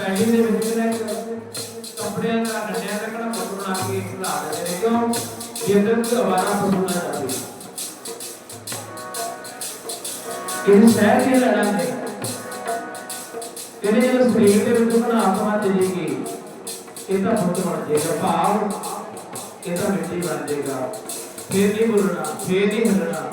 ਗੱਡੀ ਦੇ ਵਿੱਚ ਨਾ, ਕੱਪੜਿਆਂ ਦਾ, ਡੰਡਿਆਂ ਦਾ ਕਣਾ ਪੱਤਰ ਬਣਾ ਕੇ ਖਿਲਾ ਦਿੰਦੇ ਨੇ, ਕਿਉਂ? ਜਿੱਦਨ ਕੋਈ ਅਵਾਰਾ ਪਸ਼ੂ ਨਾ ਜਾਵੇ। ਇਹ ਸਹਿ ਕੇ ਲੜਾਂ ਨੇ? ਜਦੋਂ ਸਰੀਰ ਦੇ ਵਿੱਚ ਉਹਨਾਂ ਆਤਮਾ ਚਲੇਗੀ ਇਹ ਤਾਂ ਬੁੱਤ ਬਣ ਜਾਏਗਾ, ਭਾਵ ਇਹ ਤਾਂ ਮਿੱਟੀ ਬਣ ਜਾਏਗਾ। ਫੇਰ ਨਹੀਂ ਬੋਲਣਾ, ਫੇਰ ਨਹੀਂ ਹਿੱਲਣਾ